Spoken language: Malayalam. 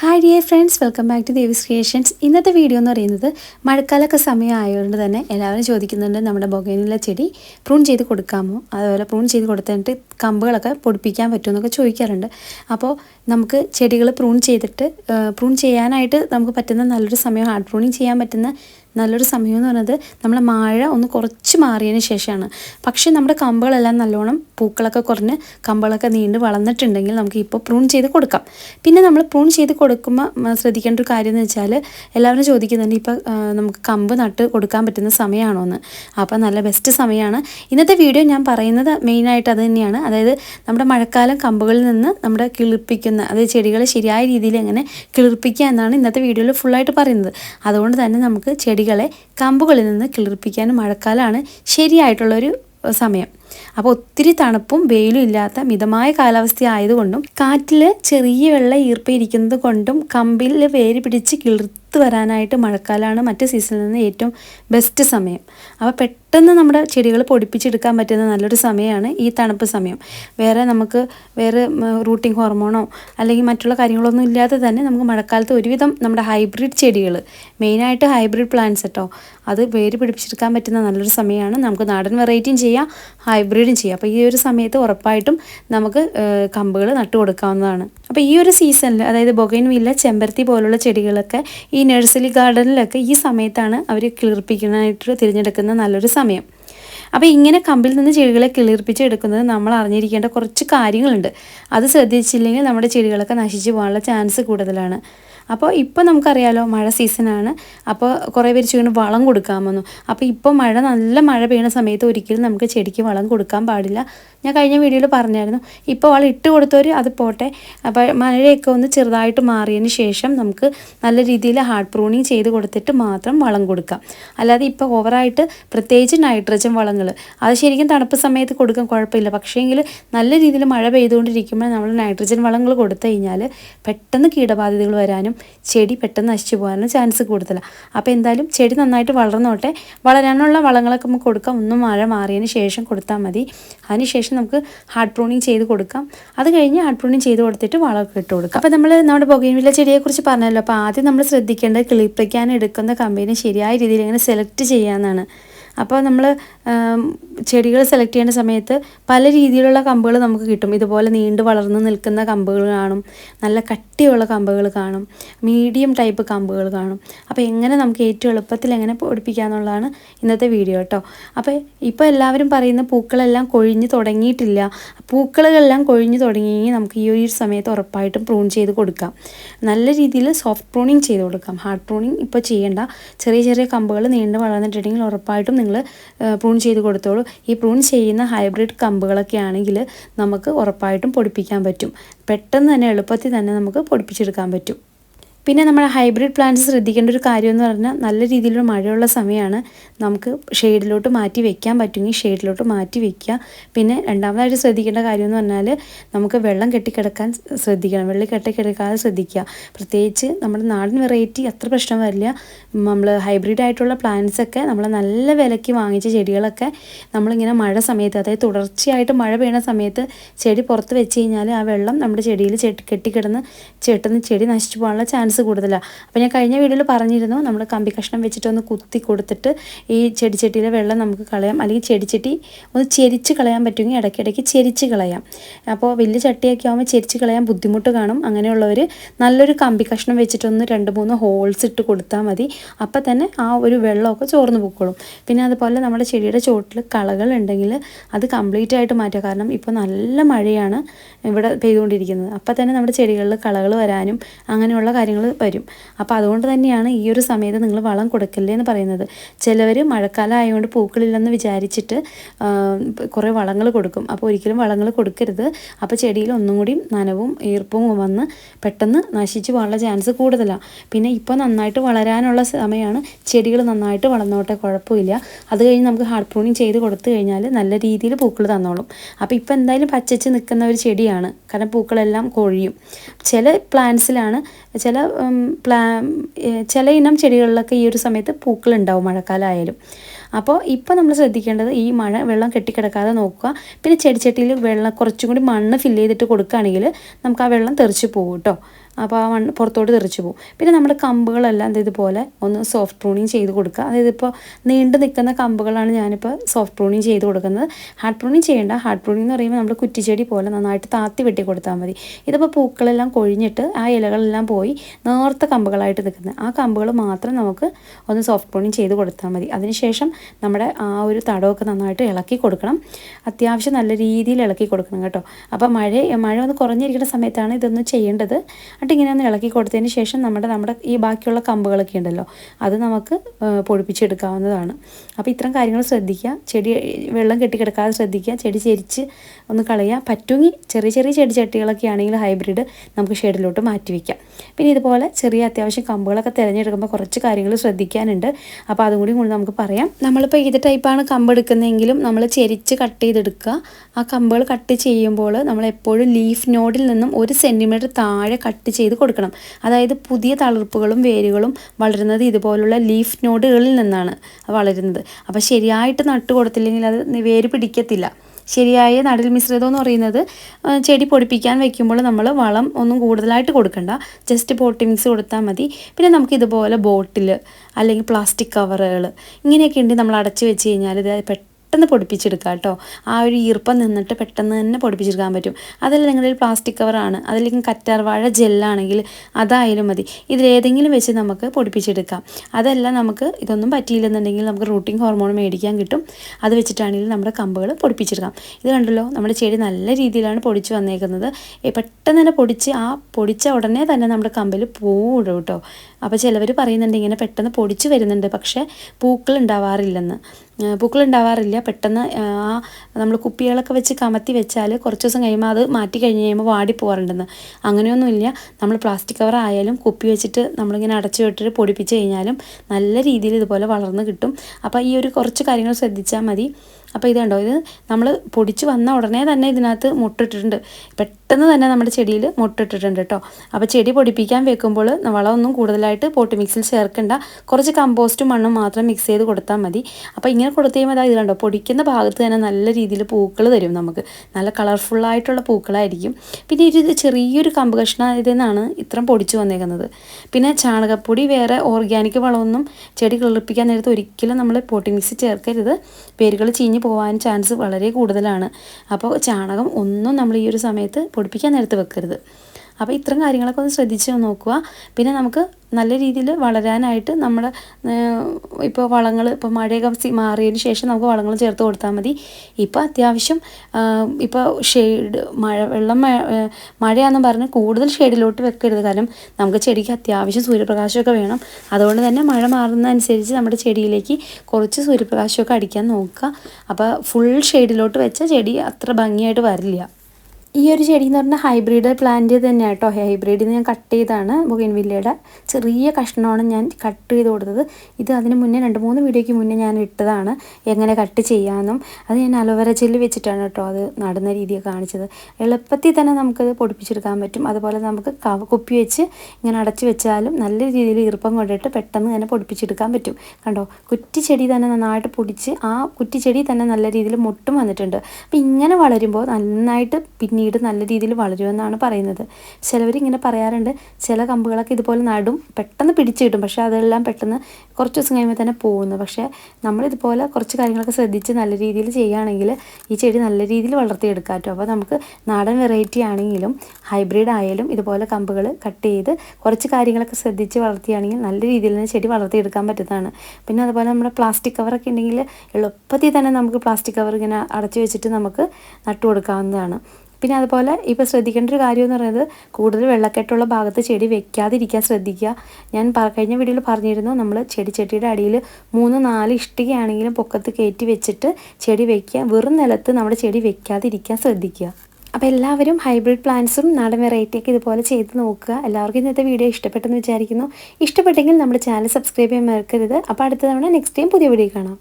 Hi dear friends welcome back to Devi's creations ഇന്നത്തെ വീഡിയോ എന്ന് പറയുന്നത് മഴക്കാലമൊക്കെ സമയമായതുകൊണ്ട് തന്നെ എല്ലാവരും ചോദിക്കുന്നുണ്ട് നമ്മുടെ ബൊഗൈനിലെ ചെടി പ്രൂൺ ചെയ്ത് കൊടുക്കാമോ? അതുപോലെ പ്രൂൺ ചെയ്ത് കൊടുത്തിട്ട് കമ്പുകളൊക്കെ പൊടിപ്പിക്കാൻ പറ്റുമോ എന്നൊക്കെ ചോദിക്കാറുണ്ട്. അപ്പോൾ നമുക്ക് ചെടികൾ പ്രൂൺ ചെയ്തിട്ട് പ്രൂൺ ചെയ്യാനായിട്ട് നമുക്ക് പറ്റുന്ന നല്ലൊരു സമയം ഹാർഡ് പ്രൂണിങ് ചെയ്യാൻ പറ്റുന്ന നല്ലൊരു സമയം എന്ന് പറയുന്നത് നമ്മൾ മഴ ഒന്ന് കുറച്ച് മാറിയതിന് ശേഷമാണ്. പക്ഷേ നമ്മുടെ കമ്പുകളെല്ലാം നല്ലോണം പൂക്കളൊക്കെ കുറഞ്ഞ് കമ്പുകളൊക്കെ നീണ്ട് വളർന്നിട്ടുണ്ടെങ്കിൽ നമുക്ക് ഇപ്പോൾ പ്രൂൺ ചെയ്ത് കൊടുക്കാം. പിന്നെ നമ്മൾ പ്രൂൺ ചെയ്ത് കൊടുക്കുമ്പോൾ ശ്രദ്ധിക്കേണ്ട ഒരു കാര്യം എന്ന് വെച്ചാൽ എല്ലാവരും ചോദിക്കുന്നുണ്ട് ഇപ്പോൾ നമുക്ക് കമ്പ് നട്ട് കൊടുക്കാൻ പറ്റുന്ന സമയമാണോ എന്ന് അപ്പോൾ നല്ല ബെസ്റ്റ് സമയമാണ്. ഇന്നത്തെ വീഡിയോ ഞാൻ പറയുന്നത് മെയിനായിട്ട് അത് തന്നെയാണ്. അതായത് നമ്മുടെ മഴക്കാലം കമ്പുകളിൽ നിന്ന് നമ്മുടെ കിളിർപ്പിക്കുന്ന അതായത് ചെടികളെ ശരിയായ രീതിയിൽ എങ്ങനെ കിളിർപ്പിക്കുക എന്നാണ് ഇന്നത്തെ വീഡിയോയിൽ ഫുള്ളായിട്ട് പറയുന്നത്. അതുകൊണ്ട് തന്നെ നമുക്ക് ചെടികളെ കമ്പുകളിൽ നിന്ന് കിളിർപ്പിക്കാനും മഴക്കാലമാണ് ശരിയായിട്ടുള്ളൊരു സമയം. അപ്പോൾ ഒത്തിരി തണുപ്പും വെയിലും ഇല്ലാത്ത മിതമായ കാലാവസ്ഥ ആയതുകൊണ്ടും കാറ്റിൽ ചെറിയ വെള്ള ഈർപ്പം ഇരിക്കുന്നത് കൊണ്ടും കമ്പിൽ വേര് പിടിച്ച് കിളിർത്ത് വരാനായിട്ട് മഴക്കാലമാണ് മറ്റ് സീസണിൽ നിന്ന് ഏറ്റവും ബെസ്റ്റ് സമയം. അപ്പോൾ പെട്ടെന്ന് നമ്മുടെ ചെടികൾ പൊടിപ്പിച്ചെടുക്കാൻ പറ്റുന്ന നല്ലൊരു സമയമാണ് ഈ തണുപ്പ് സമയം. വേറെ നമുക്ക് വേറെ റൂട്ടിംഗ് ഹോർമോണോ അല്ലെങ്കിൽ മറ്റുള്ള കാര്യങ്ങളൊന്നും ഇല്ലാതെ തന്നെ നമുക്ക് മഴക്കാലത്ത് ഒരുവിധം നമ്മുടെ ഹൈബ്രിഡ് ചെടികൾ മെയിനായിട്ട് ഹൈബ്രിഡ് പ്ലാന്റ്സ് കേട്ടോ അത് വേര് പിടിപ്പിച്ചെടുക്കാൻ പറ്റുന്ന നല്ലൊരു സമയമാണ് നമുക്ക് നാടൻ വെറൈറ്റിയും ചെയ്യാം ഹൈബ്രിഡും ചെയ്യാം. അപ്പോൾ ഈ ഒരു സമയത്ത് ഉറപ്പായിട്ടും നമുക്ക് കമ്പുകൾ നട്ടു കൊടുക്കാവുന്നതാണ്. അപ്പോൾ ഈ ഒരു സീസണിൽ അതായത് ബൊഗൈൻ വില്ല ചെമ്പരത്തി പോലുള്ള ചെടികളൊക്കെ ഈ നഴ്സറി ഗാർഡനിലൊക്കെ ഈ സമയത്താണ് അവർ കിളിർപ്പിക്കാനായിട്ട് തിരഞ്ഞെടുക്കുന്ന നല്ലൊരു സമയം. അപ്പോൾ ഇങ്ങനെ കമ്പിൽ നിന്ന് ചെടികളെ കിളിർപ്പിച്ച് എടുക്കുന്നത് നമ്മൾ അറിഞ്ഞിരിക്കേണ്ട കുറച്ച് കാര്യങ്ങളുണ്ട്. അത് ശ്രദ്ധിച്ചില്ലെങ്കിൽ നമ്മുടെ ചെടികളൊക്കെ നശിച്ചു പോകാനുള്ള ചാൻസ് കൂടുതലാണ്. അപ്പോൾ ഇപ്പോൾ നമുക്കറിയാലോ മഴ സീസണാണ്. അപ്പോൾ കുറേ പേര് ചെയ്യുന്നത് വളം കൊടുക്കാമെന്നു അപ്പോൾ ഇപ്പോൾ മഴ നല്ല മഴ പെയ്യുന്ന സമയത്ത് ഒരിക്കലും നമുക്ക് ചെടിക്ക് വളം കൊടുക്കാൻ പാടില്ല. ഞാൻ കഴിഞ്ഞ വീഡിയോയിൽ പറഞ്ഞായിരുന്നു ഇപ്പോൾ വളം ഇട്ട് കൊടുത്തവർ അത് പോട്ടെ. അപ്പോൾ മഴയൊക്കെ ഒന്ന് ചെറുതായിട്ട് മാറിയതിന് ശേഷം നമുക്ക് നല്ല രീതിയിൽ ഹാർഡ് പ്രൂണിങ് ചെയ്ത് കൊടുത്തിട്ട് മാത്രം വളം കൊടുക്കാം. അല്ലാതെ ഇപ്പോൾ ഓവറായിട്ട് പ്രത്യേകിച്ച് നൈട്രജൻ വളങ്ങൾ അത് ശരിക്കും തണുപ്പ് സമയത്ത് കൊടുക്കാൻ കുഴപ്പമില്ല. പക്ഷേങ്കിൽ നല്ല രീതിയിൽ മഴ പെയ്തുകൊണ്ടിരിക്കുമ്പോൾ നമ്മൾ നൈട്രജൻ വളങ്ങൾ കൊടുത്തു കഴിഞ്ഞാൽ പെട്ടെന്ന് കീടബാധിതകൾ വരാനും ചെടി പെട്ടെന്ന് നശിച്ചു പോകാനും ചാൻസ് കൂടുതലാണ് അപ്പോൾ എന്തായാലും ചെടി നന്നായിട്ട് വളർന്നോട്ടെ. വളരാനുള്ള വളങ്ങളൊക്കെ നമുക്ക് കൊടുക്കാം. ഒന്ന് മഴ മാറിയതിന് ശേഷം കൊടുത്താൽ മതി. അതിനുശേഷം നമുക്ക് ഹാർഡ് പ്രൂണിങ് ചെയ്ത് കൊടുക്കാം. അത് കഴിഞ്ഞ് ഹാർഡ് പ്രൂണിങ് ചെയ്ത് കൊടുത്തിട്ട് വളമൊക്കെ ഇട്ട് കൊടുക്കാം. അപ്പോൾ നമ്മൾ നമ്മുടെ ബൊഗൈൻവില്ല ചെടിയെക്കുറിച്ച് പറഞ്ഞല്ലോ. അപ്പോൾ ആദ്യം നമ്മൾ ശ്രദ്ധിക്കേണ്ടത് കിളിപ്പിക്കാൻ എടുക്കുന്ന കമ്പനി ശരിയായ രീതിയിൽ എങ്ങനെ സെലക്ട് ചെയ്യാമെന്നാണ് അപ്പോൾ നമ്മൾ ചെടികൾ സെലക്ട് ചെയ്യുന്ന സമയത്ത് പല രീതിയിലുള്ള കമ്പുകൾ നമുക്ക് കിട്ടും. ഇതുപോലെ നീണ്ടു വളർന്നു നിൽക്കുന്ന കമ്പുകൾ കാണും. നല്ല കട്ടിയുള്ള കമ്പുകൾ കാണും. മീഡിയം ടൈപ്പ് കമ്പുകൾ കാണും. അപ്പോൾ എങ്ങനെ നമുക്ക് ഏറ്റവും എളുപ്പത്തിൽ എങ്ങനെ പൊടിപ്പിക്കുക എന്നുള്ളതാണ് ഇന്നത്തെ വീഡിയോ കേട്ടോ അപ്പോൾ ഇപ്പോൾ എല്ലാവരും പറയുന്ന പൂക്കളെല്ലാം കൊഴിഞ്ഞ് തുടങ്ങിയിട്ടില്ല. പൂക്കളുകളെല്ലാം കൊഴിഞ്ഞ് തുടങ്ങിയെങ്കിൽ നമുക്ക് ഈ ഒരു സമയത്ത് ഉറപ്പായിട്ടും പ്രൂൺ ചെയ്ത് കൊടുക്കാം. നല്ല രീതിയിൽ സോഫ്റ്റ് പ്രൂണിങ് ചെയ്ത് കൊടുക്കാം. ഹാർഡ് പ്രൂണിങ് ഇപ്പോൾ ചെയ്യേണ്ട. ചെറിയ ചെറിയ കമ്പുകൾ നീണ്ടു വളർന്നിട്ടുണ്ടെങ്കിൽ ഉറപ്പായിട്ടും നിങ്ങൾ പ്രൂൺ ചെയ്ത് കൊടുത്തോളൂ. ഈ പ്രൂൺ ചെയ്യുന്ന ഹൈബ്രിഡ് കമ്പുകളൊക്കെ ആണെങ്കിൽ നമുക്ക് ഉറപ്പായിട്ടും പൊടിപ്പിക്കാൻ പറ്റും. പെട്ടെന്ന് തന്നെ എളുപ്പത്തിൽ തന്നെ നമുക്ക് പൊടിപ്പിച്ചെടുക്കാൻ പറ്റും. പിന്നെ നമ്മൾ ഹൈബ്രിഡ് പ്ലാന്റ്സ് ശ്രദ്ധിക്കേണ്ട ഒരു കാര്യം എന്ന് പറഞ്ഞാൽ നല്ല രീതിയിലുള്ള മഴയുള്ള സമയമാണ് നമുക്ക് ഷെയ്ഡിലോട്ട് മാറ്റി വെക്കാൻ പറ്റുമെങ്കിൽ ഷെയ്ഡിലോട്ട് മാറ്റി വെക്കുക. പിന്നെ രണ്ടാമതായിട്ട് ശ്രദ്ധിക്കേണ്ട കാര്യം എന്ന് പറഞ്ഞാൽ നമുക്ക് വെള്ളം കെട്ടിക്കിടക്കാൻ ശ്രദ്ധിക്കണം. വെള്ളം കെട്ടിക്കിടക്കാതെ ശ്രദ്ധിക്കുക. പ്രത്യേകിച്ച് നമ്മുടെ നാടൻ വെറൈറ്റി അത്ര പ്രശ്നം വരില്ല. നമ്മൾ ഹൈബ്രിഡ് ആയിട്ടുള്ള പ്ലാന്റ്സൊക്കെ നമ്മൾ നല്ല വിലയ്ക്ക് വാങ്ങിച്ച ചെടികളൊക്കെ നമ്മളിങ്ങനെ മഴ സമയത്ത് അതായത് തുടർച്ചയായിട്ട് മഴ പെയ്യണ സമയത്ത് ചെടി പുറത്ത് വെച്ച് കഴിഞ്ഞാൽ ആ വെള്ളം നമ്മുടെ ചെടിയിൽ ചെട്ടി കെട്ടിക്കിടന്ന് ചെട്ടുന്ന ചെടി നശിച്ചു പോകാനുള്ള ചാൻസ് കൂടുതലാണ് അപ്പോൾ ഞാൻ കഴിഞ്ഞ വീഡിയോയിൽ പറഞ്ഞിരുന്നു നമ്മൾ കമ്പി കഷ്ണം വെച്ചിട്ടൊന്ന് കുത്തി കൊടുത്തിട്ട് ഈ ചെടിച്ചട്ടിയിലെ വെള്ളം നമുക്ക് കളയാം. അല്ലെങ്കിൽ ചെടിച്ചട്ടി ഒന്ന് ചെരിച്ച് കളയാൻ പറ്റുമെങ്കിൽ ഇടയ്ക്കിടയ്ക്ക് ചെരിച്ച് കളയാം. അപ്പോൾ വലിയ ചട്ടിയൊക്കെ ആകുമ്പോൾ ചെരിച്ച് കളയാൻ ബുദ്ധിമുട്ട് കാണും. അങ്ങനെയുള്ളവർ നല്ലൊരു കമ്പി കഷ്ണം വെച്ചിട്ടൊന്ന് രണ്ട് മൂന്ന് ഹോൾസ് ഇട്ട് കൊടുത്താൽ മതി. അപ്പം തന്നെ ആ ഒരു വെള്ളമൊക്കെ ചോർന്ന് പൊക്കോളും. പിന്നെ അതുപോലെ നമ്മുടെ ചെടിയുടെ ചോട്ടിൽ കളകൾ ഉണ്ടെങ്കിൽ അത് കംപ്ലീറ്റ് ആയിട്ട് മാറ്റുക. കാരണം ഇപ്പോൾ നല്ല മഴയാണ് ഇവിടെ പെയ്തുകൊണ്ടിരിക്കുന്നത്. അപ്പം തന്നെ നമ്മുടെ ചെടികളിൽ കളകൾ വരാനും അങ്ങനെയുള്ള കാര്യങ്ങൾ വരും. അപ്പോൾ അതുകൊണ്ട് തന്നെയാണ് ഈ ഒരു സമയത്ത് നിങ്ങൾ വളം കൊടുക്കല്ലേ എന്ന് പറയുന്നത്. ചിലവർ മഴക്കാലം ആയതുകൊണ്ട് പൂക്കളില്ലെന്ന് വിചാരിച്ചിട്ട് കുറേ വളങ്ങൾ കൊടുക്കും. അപ്പോൾ ഒരിക്കലും വളങ്ങൾ കൊടുക്കരുത്. അപ്പോൾ ചെടിയിൽ ഒന്നും കൂടി നനവും ഈർപ്പവും വന്ന് പെട്ടെന്ന് നശിച്ചു പോകാനുള്ള ചാൻസ് കൂടുതലാണ് പിന്നെ ഇപ്പോൾ നന്നായിട്ട് വളരാനുള്ള സമയമാണ് ചെടികൾ നന്നായിട്ട് വളർന്നോട്ടെ കുഴപ്പമില്ല. അത് കഴിഞ്ഞ് നമുക്ക് ഹാർഡ് പ്രൂണിങ് ചെയ്ത് കൊടുത്തു കഴിഞ്ഞാൽ നല്ല രീതിയിൽ പൂക്കൾ തന്നോളും. അപ്പോൾ ഇപ്പോൾ എന്തായാലും പച്ചച്ച് നിൽക്കുന്ന ഒരു ചെടിയാണ്. കാരണം പൂക്കളെല്ലാം കൊഴിയും. ചില പ്ലാന്റ്സിലാണ് ചില പ്ലാ ചില ഇനം ചെടികളിലൊക്കെ ഈ ഒരു സമയത്ത് പൂക്കളുണ്ടാവും മഴക്കാലമായാലും. അപ്പോൾ ഇപ്പോൾ നമ്മൾ ശ്രദ്ധിക്കേണ്ടത് ഈ മഴ വെള്ളം കെട്ടിക്കിടക്കാതെ നോക്കുക. പിന്നെ ചെടിച്ചട്ടിയിൽ വെള്ളം കുറച്ചും കൂടി മണ്ണ് ഫില്ല് ചെയ്തിട്ട് കൊടുക്കുകയാണെങ്കിൽ നമുക്ക് ആ വെള്ളം തെറിച്ച് പോകും കേട്ടോ. അപ്പോൾ ആ മണ്ണ് പുറത്തോട്ട് തെറിച്ചു പോകും പിന്നെ നമ്മുടെ കമ്പുകളെല്ലാം ഇതുപോലെ ഒന്ന് സോഫ്റ്റ് പ്രൂണിങ് ചെയ്ത് കൊടുക്കുക. അതായത് ഇപ്പോൾ നീണ്ടു നിൽക്കുന്ന കമ്പുകളാണ് ഞാനിപ്പോൾ സോഫ്റ്റ് പ്രൂണിങ് ചെയ്ത് കൊടുക്കുന്നത്. ഹാർഡ് പ്രൂണിങ് ചെയ്യേണ്ട. ഹാർഡ് പ്രൂണിങ് എന്ന് പറയുമ്പോൾ നമ്മൾ കുറ്റിച്ചെടി പോലെ നന്നായിട്ട് താത്തി വെട്ടി കൊടുത്താൽ മതി. ഇതിപ്പോൾ പൂക്കളെല്ലാം കൊഴിഞ്ഞിട്ട് ആ ഇലകളെല്ലാം പോയി നേർത്ത കമ്പുകളായിട്ട് നിൽക്കുന്നത്. ആ കമ്പുകൾ മാത്രം നമുക്ക് ഒന്ന് സോഫ്റ്റ് പ്രൂണിങ് ചെയ്ത് കൊടുത്താൽ മതി. അതിനുശേഷം നമ്മുടെ ആ ഒരു തടമൊക്കെ നന്നായിട്ട് ഇളക്കി കൊടുക്കണം. അത്യാവശ്യം നല്ല രീതിയിൽ ഇളക്കി കൊടുക്കണം കേട്ടോ. അപ്പോൾ മഴ മഴ ഒന്ന് കുറഞ്ഞിരിക്കുന്ന സമയത്താണ് ഇതൊന്ന് ചെയ്യേണ്ടത്. എന്നിട്ട് ഇങ്ങനെ ഒന്ന് ഇളക്കി കൊടുത്തതിന് ശേഷം നമ്മുടെ നമ്മുടെ ഈ ബാക്കിയുള്ള കമ്പുകളൊക്കെ ഉണ്ടല്ലോ അത് നമുക്ക് പൊടിപ്പിച്ചെടുക്കാവുന്നതാണ്. അപ്പോൾ ഇത്തരം കാര്യങ്ങൾ ശ്രദ്ധിക്കുക. ചെടി വെള്ളം കെട്ടിക്കിടക്കാതെ ശ്രദ്ധിക്കുക. ചെടി ചെരിച്ച് ഒന്ന് കളയുക. പറ്റുമെങ്കിൽ ചെറിയ ചെറിയ ചെടി ചട്ടികളൊക്കെ ആണെങ്കിൽ ഹൈബ്രിഡ് നമുക്ക് ഷെഡിലോട്ട് മാറ്റി വയ്ക്കാം പിന്നെ ഇതുപോലെ ചെറിയ അത്യാവശ്യം കമ്പുകളൊക്കെ തിരഞ്ഞെടുക്കുമ്പോൾ കുറച്ച് കാര്യങ്ങൾ ശ്രദ്ധിക്കാനുണ്ട്. അപ്പോൾ അതും കൂടി കൂടി നമുക്ക് പറയാം. നമ്മളിപ്പോൾ ഏത് ടൈപ്പാണ് കമ്പ് എടുക്കുന്നതെങ്കിലും നമ്മൾ ചെരിച്ച് കട്ട് ചെയ്തെടുക്കുക. ആ കമ്പുകൾ കട്ട് ചെയ്യുമ്പോൾ നമ്മൾ എപ്പോഴും ലീഫ് നോഡിൽ നിന്നും ഒരു സെന്റിമീറ്റർ താഴെ കട്ട് ചെയ്ത് കൊടുക്കണം. അതായത് പുതിയ തളിർപ്പുകളും വേരുകളും വളരുന്നത് ഇതുപോലുള്ള ലീഫ് നോഡുകളിൽ നിന്നാണ് വളരുന്നത്. അപ്പോൾ ശരിയായിട്ട് നട്ട് കൊടുത്തില്ലെങ്കിൽ അത് വേര് പിടിക്കത്തില്ല. ശരിയായ നടൽ മിശ്രിതം എന്ന് പറയുന്നത് ചെടി പൊടിപ്പിക്കാൻ വെക്കുമ്പോൾ നമ്മൾ വളം ഒന്നും കൂടുതലായിട്ട് കൊടുക്കണ്ട. ജസ്റ്റ് പോട്ടിങ്സ് കൊടുത്താൽ മതി. പിന്നെ നമുക്ക് ഇതുപോലെ ബോട്ടിൽ അല്ലെങ്കിൽ പ്ലാസ്റ്റിക് കവറുകൾ ഇങ്ങനെയൊക്കെ ഉണ്ട് നമ്മൾ അടച്ചു വെച്ച് കഴിഞ്ഞാൽ ഇത് പെട്ടെന്ന് പൊടിപ്പിച്ചെടുക്കുക കേട്ടോ. ആ ഒരു ഈർപ്പം നിന്നിട്ട് പെട്ടെന്ന് തന്നെ പൊടിപ്പിച്ചെടുക്കാൻ പറ്റും. അതല്ല നിങ്ങളുടെ പ്ലാസ്റ്റിക് കവറാണ് അതല്ലെങ്കിൽ കറ്റാർവാഴ ജെല്ലാണെങ്കിൽ അതായാലും മതി. ഇതിലേതെങ്കിലും വെച്ച് നമുക്ക് പൊടിപ്പിച്ചെടുക്കാം. അതല്ല നമുക്ക് ഇതൊന്നും പറ്റിയില്ലെന്നുണ്ടെങ്കിൽ നമുക്ക് റൂട്ടിംഗ് ഹോർമോൺ മേടിക്കാൻ കിട്ടും. അത് വെച്ചിട്ടാണെങ്കിലും നമ്മുടെ കമ്പുകൾ പൊടിപ്പിച്ചെടുക്കാം. ഇത് കണ്ടല്ലോ നമ്മുടെ ചെടി നല്ല രീതിയിലാണ് പൊടിച്ച് വന്നേക്കുന്നത്. പെട്ടെന്ന് തന്നെ പൊടിച്ച് ആ പൊടിച്ച ഉടനെ തന്നെ നമ്മുടെ കമ്പിൽ പൂവിടും കേട്ടോ. അപ്പോൾ ചിലവർ പറയുന്നുണ്ട് ഇങ്ങനെ പെട്ടെന്ന് പൊടിച്ച് വരുന്നുണ്ട് പക്ഷേ പൂക്കൾ ഉണ്ടാവാറില്ലെന്ന്. പൂക്കൾ ഉണ്ടാവാറില്ല പെട്ടെന്ന് ആ നമ്മൾ കുപ്പികളൊക്കെ വെച്ച് കമത്തി വെച്ചാൽ കുറച്ച് ദിവസം കഴിയുമ്പോൾ അത് മാറ്റി കഴിഞ്ഞ് കഴിയുമ്പോൾ വാടി പോകാറുണ്ടെന്ന് അങ്ങനെയൊന്നുമില്ല. നമ്മൾ പ്ലാസ്റ്റിക് കവർ ആയാലും കുപ്പി വെച്ചിട്ട് നമ്മളിങ്ങനെ അടച്ചു വിട്ടിട്ട് പൊടിപ്പിച്ച് കഴിഞ്ഞാലും നല്ല രീതിയിൽ ഇതുപോലെ വളർന്ന് കിട്ടും. അപ്പോൾ ഈ ഒരു കുറച്ച് കാര്യങ്ങൾ ശ്രദ്ധിച്ചാൽ മതി. അപ്പോൾ ഇത് കണ്ടോ? ഇത് നമ്മൾ പൊടിച്ച് വന്ന ഉടനെ തന്നെ ഇതിനകത്ത് മുട്ടിട്ടിട്ടുണ്ട്. പെട്ടെന്ന് തന്നെ നമ്മുടെ ചെടിയിൽ മുട്ടിട്ടിട്ടുണ്ട് കേട്ടോ അപ്പോൾ ചെടി പൊടിപ്പിക്കാൻ വെക്കുമ്പോൾ വളമൊന്നും കൂടുതലായിട്ട് പോട്ട് മിക്സിൽ ചേർക്കണ്ട. കുറച്ച് കമ്പോസ്റ്റും മണ്ണും മാത്രം മിക്സ് ചെയ്ത് കൊടുത്താൽ മതി. അപ്പോൾ ഇങ്ങനെ കൊടുത്തു കഴിയുമ്പോൾ ഇത് കണ്ടോ? പൊടിക്കുന്ന ഭാഗത്ത് തന്നെ നല്ല രീതിയിൽ പൂക്കൾ തരും നമുക്ക്. നല്ല കളർഫുള്ളായിട്ടുള്ള പൂക്കളായിരിക്കും. പിന്നെ ഇത് ചെറിയൊരു കമ്പ് കഷ്ണം ഇതിൽ നിന്നാണ് ഇത്രയും പൊടിച്ച് വന്നേക്കുന്നത്. പിന്നെ ചാണകപ്പൊടി വേറെ ഓർഗാനിക് വളമൊന്നും ചെടി കിളിർപ്പിക്കാൻ നേരത്ത് ഒരിക്കലും നമ്മൾ പോട്ടി മിക്സ് ചേർക്കരുത്. വേരുകൾ ചീഞ്ഞ് പോകാൻ ചാൻസ് വളരെ കൂടുതലാണ്. അപ്പോൾ ചാണകം ഒന്നും നമ്മൾ ഈ ഒരു സമയത്ത് പൊടിപ്പിക്കാൻ നേരത്ത് വെക്കരുത്. അപ്പോൾ ഇത്തരം കാര്യങ്ങളൊക്കെ ഒന്ന് ശ്രദ്ധിച്ച് നോക്കുക. പിന്നെ നമുക്ക് നല്ല രീതിയിൽ വളരാനായിട്ട് നമ്മൾ ഇപ്പോൾ വളങ്ങൾ ഇപ്പോൾ മഴയൊക്കെ മാറിയതിന് ശേഷം നമുക്ക് വളങ്ങൾ ചേർത്ത് കൊടുത്താൽ മതി. ഇപ്പോൾ അത്യാവശ്യം ഇപ്പോൾ ഷെയ്ഡ് മഴ വെള്ളം മഴയാണെന്ന് പറഞ്ഞ് കൂടുതൽ ഷെയ്ഡിലോട്ട് വെക്കരുത്. കാരണം നമുക്ക് ചെടിക്ക് അത്യാവശ്യം സൂര്യപ്രകാശമൊക്കെ വേണം. അതുകൊണ്ട് തന്നെ മഴ മാറുന്നതനുസരിച്ച് നമ്മുടെ ചെടിയിലേക്ക് കുറച്ച് സൂര്യപ്രകാശമൊക്കെ അടിക്കാൻ നോക്കുക. അപ്പോൾ ഫുൾ ഷെയ്ഡിലോട്ട് വെച്ച ചെടി അത്ര ഭംഗിയായിട്ട് വരില്ല. ഈ ഒരു ചെടി എന്ന് പറഞ്ഞാൽ ഹൈബ്രിഡ് പ്ലാന്റ് തന്നെ കേട്ടോ. ഹൈബ്രിഡിൽ നിന്ന് ഞാൻ കട്ട് ചെയ്താണ് ബൊഗൈൻവില്ലയുടെ ചെറിയ കഷ്ണമാണ് ഞാൻ കട്ട് ചെയ്ത് കൊടുത്തത്. ഇത് അതിന് മുന്നേ രണ്ട് മൂന്ന് വീഡിയോയ്ക്ക് മുന്നേ ഞാൻ ഇട്ടതാണ്. എങ്ങനെ കട്ട് ചെയ്യാമെന്നും അത് ഞാൻ അലോവേര ജെല്ല് വെച്ചിട്ടാണ് കേട്ടോ അത് നടുന്ന രീതിയൊക്കെ കാണിച്ചത്. എളുപ്പത്തിൽ തന്നെ നമുക്കത് പൊടിപ്പിച്ചെടുക്കാൻ പറ്റും. അതുപോലെ നമുക്ക് കുപ്പി വെച്ച് ഇങ്ങനെ അടച്ചു വെച്ചാലും നല്ല രീതിയിൽ ഈർപ്പം കൊണ്ടിട്ട് പെട്ടെന്ന് തന്നെ പൊടിപ്പിച്ചെടുക്കാൻ പറ്റും. കണ്ടോ? കുറ്റിച്ചെടി തന്നെ നന്നായിട്ട് പൊടിച്ച് ആ കുറ്റിച്ചെടി തന്നെ നല്ല രീതിയിൽ മുട്ടും വന്നിട്ടുണ്ട്. അപ്പം ഇങ്ങനെ വളരുമ്പോൾ നന്നായിട്ട് പിന്നെ പിന്നീട് നല്ല രീതിയിൽ വളരുമെന്നാണ് പറയുന്നത്. ചിലവരിങ്ങനെ പറയാറുണ്ട് ചില കമ്പുകളൊക്കെ ഇതുപോലെ നടും പെട്ടെന്ന് പിടിച്ചു കിട്ടും. പക്ഷേ അതെല്ലാം പെട്ടെന്ന് കുറച്ച് ദിവസം കഴിയുമ്പോൾ തന്നെ പോകുന്നു. പക്ഷേ നമ്മളിതുപോലെ കുറച്ച് കാര്യങ്ങളൊക്കെ ശ്രദ്ധിച്ച് നല്ല രീതിയിൽ ചെയ്യുകയാണെങ്കിൽ ഈ ചെടി നല്ല രീതിയിൽ വളർത്തിയെടുക്കാം അപ്പോൾ നമുക്ക് നാടൻ വെറൈറ്റി ആണെങ്കിലും ഹൈബ്രിഡ് ആയാലും ഇതുപോലെ കമ്പുകൾ കട്ട് ചെയ്ത് കുറച്ച് കാര്യങ്ങളൊക്കെ ശ്രദ്ധിച്ച് വളർത്തിയാണെങ്കിൽ നല്ല രീതിയിൽ തന്നെ ചെടി വളർത്തിയെടുക്കാൻ പറ്റുന്നതാണ്. പിന്നെ അതുപോലെ നമ്മുടെ പ്ലാസ്റ്റിക് കവറൊക്കെ ഉണ്ടെങ്കിൽ എളുപ്പത്തിൽ തന്നെ നമുക്ക് പ്ലാസ്റ്റിക് കവർ ഇങ്ങനെ അടച്ചു വെച്ചിട്ട് നമുക്ക് നട്ടു കൊടുക്കാവുന്നതാണ് പിന്നെ അതുപോലെ ഇപ്പോൾ ശ്രദ്ധിക്കേണ്ട ഒരു കാര്യം എന്ന് പറയുന്നത് കൂടുതൽ വെള്ളക്കെട്ടുള്ള ഭാഗത്ത് ചെടി വെക്കാതിരിക്കാൻ ശ്രദ്ധിക്കുക. ഞാൻ കഴിഞ്ഞ വീഡിയോയിൽ പറഞ്ഞിരുന്നു നമ്മൾ ചെടി ചെടിയുടെ അടിയിൽ മൂന്ന് നാല് ഇഷ്ടികയാണെങ്കിലും പൊക്കത്ത് കയറ്റി വെച്ചിട്ട് ചെടി വെക്കുക. വെറും നിലത്ത് നമ്മുടെ ചെടി വെക്കാതിരിക്കാൻ ശ്രദ്ധിക്കുക. അപ്പോൾ എല്ലാവരും ഹൈബ്രിഡ് പ്ലാന്റ്സും നാടൻ വെറൈറ്റിയൊക്കെ ഇതുപോലെ ചെയ്ത് നോക്കുക. എല്ലാവർക്കും ഇന്നത്തെ വീഡിയോ ഇഷ്ടപ്പെട്ടെന്ന് വിചാരിക്കുന്നു. ഇഷ്ടപ്പെട്ടെങ്കിൽ നമ്മുടെ ചാനൽ സബ്സ്ക്രൈബ് ചെയ്യാൻ മറക്കരുത്. അപ്പോൾ അടുത്ത തവണ നെക്സ്റ്റ് ടൈം പുതിയ വീഡിയോ കാണാം.